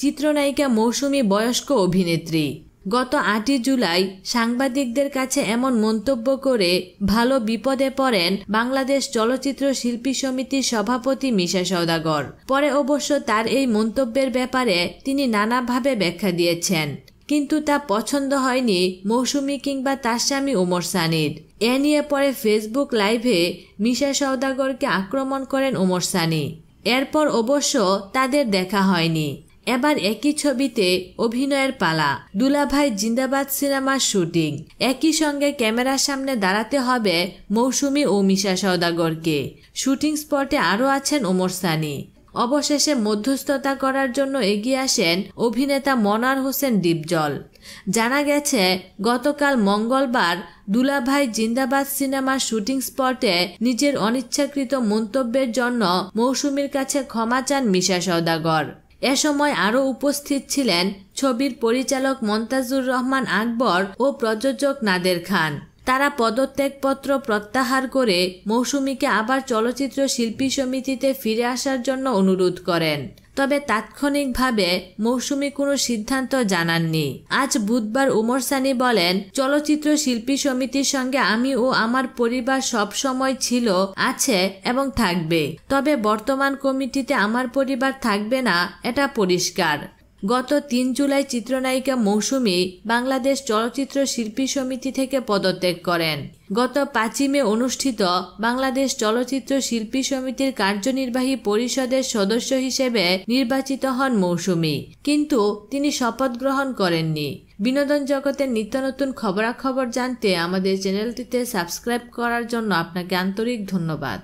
চিত্রনায়িকা মৌসুমী বয়স্ক অভিনেত্রী। গত আটই জুলাই সাংবাদিকদের কাছে এমন মন্তব্য করে ভালো বিপদে পড়েন বাংলাদেশ চলচ্চিত্র শিল্পী সমিতির সভাপতি মিশা সওদাগর। পরে অবশ্য তার এই মন্তব্যের ব্যাপারে তিনি নানাভাবে ব্যাখ্যা দিয়েছেন। কিন্তু তা পছন্দ হয়নি মৌসুমী কিংবা তার স্বামী ওমর সানির। এ নিয়ে পরে ফেসবুক লাইভে মিশা সওদাগরকে আক্রমণ করেন ওমর সানি। এরপর অবশ্য তাদের দেখা হয়নি। এবার একই ছবিতে অভিনয়ের পালা। দুলাভাই জিন্দাবাদ সিনেমার শুটিং। একই সঙ্গে ক্যামেরার সামনে দাঁড়াতে হবে মৌসুমী ও মিশা সওদাগরকে। শুটিং স্পটে আরও আছেন ওমর সানি। অবশেষে মধ্যস্থতা করার জন্য এগিয়ে আসেন অভিনেতা মনার হোসেন ডিপজল। জানা গেছে, গতকাল মঙ্গলবার দুলাভাই জিন্দাবাদ সিনেমার শুটিং স্পটে নিজের অনিচ্ছাকৃত মন্তব্যের জন্য মৌসুমীর কাছে ক্ষমা চান মিশা সওদাগর। এ সময় আরও উপস্থিত ছিলেন ছবির পরিচালক মন্তাজুর রহমান আকবর ও প্রযোজক নাদের খান। তারা পদত্যাগপত্র প্রত্যাহার করে মৌসুমীকে আবার চলচ্চিত্র শিল্পী সমিতিতে ফিরে আসার জন্য অনুরোধ করেন। তবে তাৎক্ষণিকভাবে মৌসুমি কোনো সিদ্ধান্ত জানাননি। আজ বুধবার উমর সানি বলেন, চলচ্চিত্র শিল্পী সমিতির সঙ্গে আমি ও আমার পরিবার সব সময় ছিল, আছে এবং থাকবে। তবে বর্তমান কমিটিতে আমার পরিবার থাকবে না, এটা পরিষ্কার। গত তিন জুলাই চিত্রনায়িকা মৌসুমী বাংলাদেশ চলচ্চিত্র শিল্পী সমিতি থেকে পদত্যাগ করেন। গত পাঁচই মে অনুষ্ঠিত বাংলাদেশ চলচ্চিত্র শিল্পী সমিতির কার্যনির্বাহী পরিষদের সদস্য হিসেবে নির্বাচিত হন মৌসুমী। কিন্তু তিনি শপথ গ্রহণ করেননি। বিনোদন জগতের নিত্য নতুন খবরাখবর জানতে আমাদের চ্যানেলটিতে সাবস্ক্রাইব করার জন্য আপনাকে আন্তরিক ধন্যবাদ।